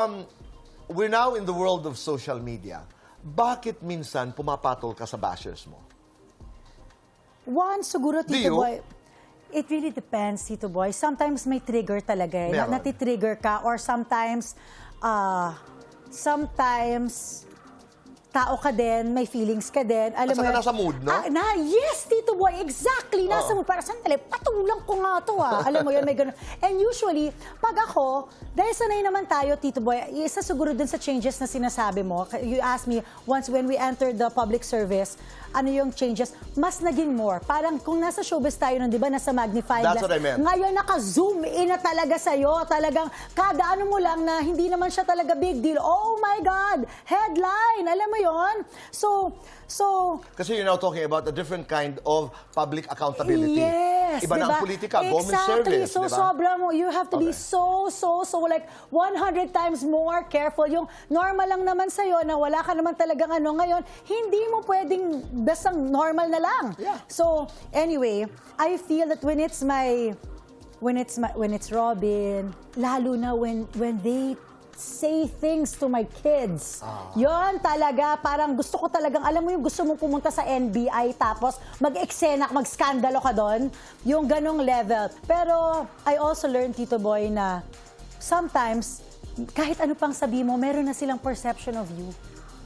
Um, we're now in the world of social media. Bakit minsan pumapatol ka sa bashers mo? One, siguro, Tito you? Boy, it really depends, Tito Boy. Sometimes may trigger talaga eh. Na, Meron. natitrigger ka or sometimes, uh, sometimes, tao ka din, may feelings ka din. Alam At saka yun? nasa mood, no? Ah, na, yes, Tito Boy, exactly. Nasa Oo. mood. Para sandali, patulang ko nga to ah. Alam mo yun, may ganun. And usually, pag ako, dahil sanay naman tayo, Tito Boy, isa siguro dun sa changes na sinasabi mo. You asked me, once when we entered the public service, ano yung changes, mas naging more. Parang kung nasa showbiz tayo nun, di ba, nasa magnifying That's glass. what I meant. Ngayon, naka-zoom in na talaga sa'yo. Talagang, kada ano mo lang na hindi naman siya talaga big deal. Oh my God! Headline! Alam mo yon So, so, Kasi you're now talking about a different kind of public accountability. Yes, Iba na ang diba? politika, government exactly. service, So, diba? sobrang, you have to be Okay. so, so, so, like, 100 times more careful. Yung normal lang naman sa'yo na wala ka naman talagang ano ngayon, hindi mo pwedeng basang normal na lang. Yeah. So, anyway, I feel that when it's my, when it's my, when it's Robin, lalo na when, when they say things to my kids. Ah. Yon talaga, parang gusto ko talagang, alam mo yung gusto mong pumunta sa NBI tapos mag-eksena, mag-skandalo ka doon, yung ganong level. Pero I also learned, Tito Boy, na sometimes, kahit ano pang sabi mo, meron na silang perception of you.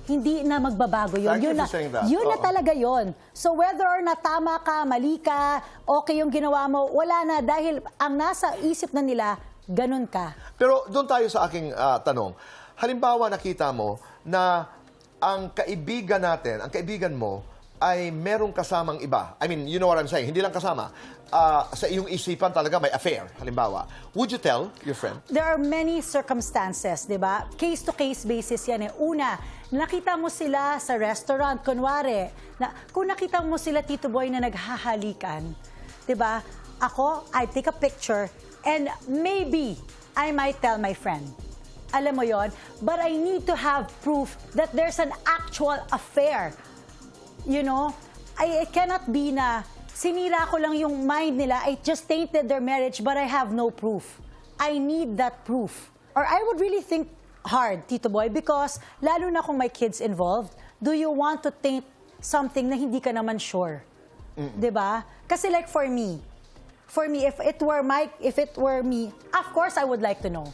Hindi na magbabago yun. Thank yun na. Yun na talaga yun. So whether or na tama ka, mali ka, okay yung ginawa mo, wala na dahil ang nasa isip na nila, ganun ka. Pero doon tayo sa aking ah, tanong. Halimbawa, nakita mo na ang kaibigan natin, ang kaibigan mo, ay merong kasamang iba. I mean, you know what I'm saying. Hindi lang kasama. Ah, sa iyong isipan talaga may affair, halimbawa. Would you tell your friend? There are many circumstances, di ba? Case-to-case basis yan eh. Una, nakita mo sila sa restaurant, kunwari, na, kung nakita mo sila, Tito Boy, na naghahalikan, di ba? Ako, I take a picture and maybe I might tell my friend. Alam mo yon, but I need to have proof that there's an actual affair. You know, I, it cannot be na sinira ko lang yung mind nila, I just tainted their marriage, but I have no proof. I need that proof. Or I would really think hard, Tito Boy, because lalo na kung may kids involved, do you want to taint something na hindi ka naman sure? 'Di ba? Kasi like for me, for me, if it were my, if it were me, of course I would like to know.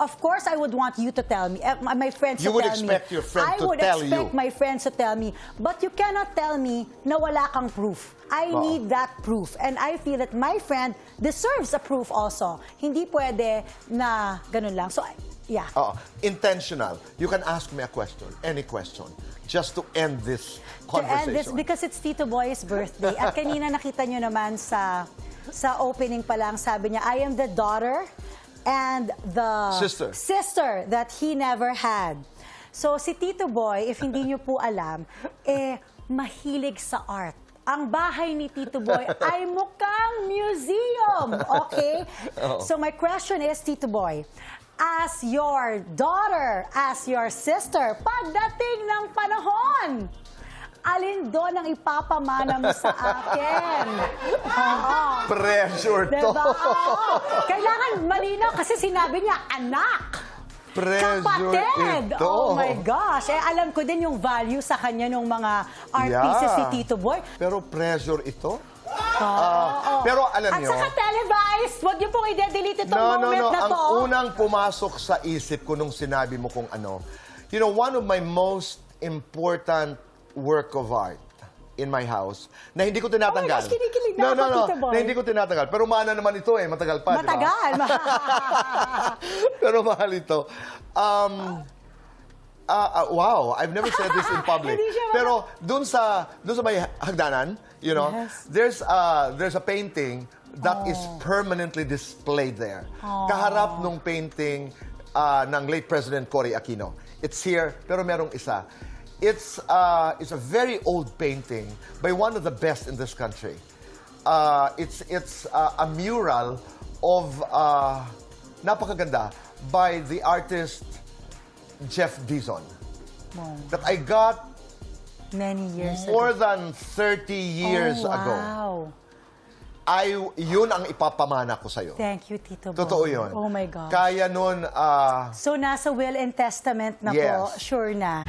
Of course, I would want you to tell me, eh, my friends You to would tell me. expect your friend I to would tell expect you. my friends to tell me, but you cannot tell me na wala kang proof. I Oo. need that proof. And I feel that my friend deserves a proof also. Hindi pwede na ganun lang. So, yeah. Oo. intentional. You can ask me a question, any question, just to end this to conversation. end this because it's Tito Boy's birthday. At kanina nakita nyo naman sa sa opening pa lang, sabi niya, I am the daughter and the Sister. sister that he never had. So si Tito Boy, if hindi nyo po alam, eh, mahilig sa art. Ang bahay ni Tito Boy ay mukhang museum, okay? So my question is, Tito Boy, as your daughter, as your sister, pagdating ng panahon, alin doon ang ipapamana mo sa akin? Oo. Pressure to. Diba? Oo. Kailangan malinaw kasi sinabi niya, anak. Pressure Kapatid! ito. Oh my gosh. Eh, alam ko din yung value sa kanya ng mga art Yeah. pieces ni Tito Boy. Pero pressure ito? Oo. Ah, pero alam At niyo- saka televised. Huwag niyo pong i-delete itong No, moment no. na Ang to. unang pumasok sa isip ko nung sinabi mo kung ano, you know, one of my most important work of art in my house na hindi ko tinatanggal. Oh my gosh, kinikilig na no, no, no, na hindi ko tinatanggal. Pero mana naman ito eh, matagal pa? Matagal. Pero mahal ito. Um, ah, ah, wow, I've never said this in public. Pero dun sa dun sa may hagdanan, you know, Yes. there's uh, there's a painting that is permanently displayed there. Kaharap nung painting uh, ng late President Cory Aquino. It's here, pero merong isa. It's uh, it's a very old painting by one of the best in this country. Uh, it's it's uh, a mural of uh, napakaganda by the artist Jeff Dizon Wow. that I got Many years ago. more than 30 years oh, ago. wow. ay, yun ang ipapamana ko sa'yo. Thank you, Tito Boy. Totoo yun. Oh my God. Kaya nun, ah, So, nasa will and testament na po, Yes. sure na.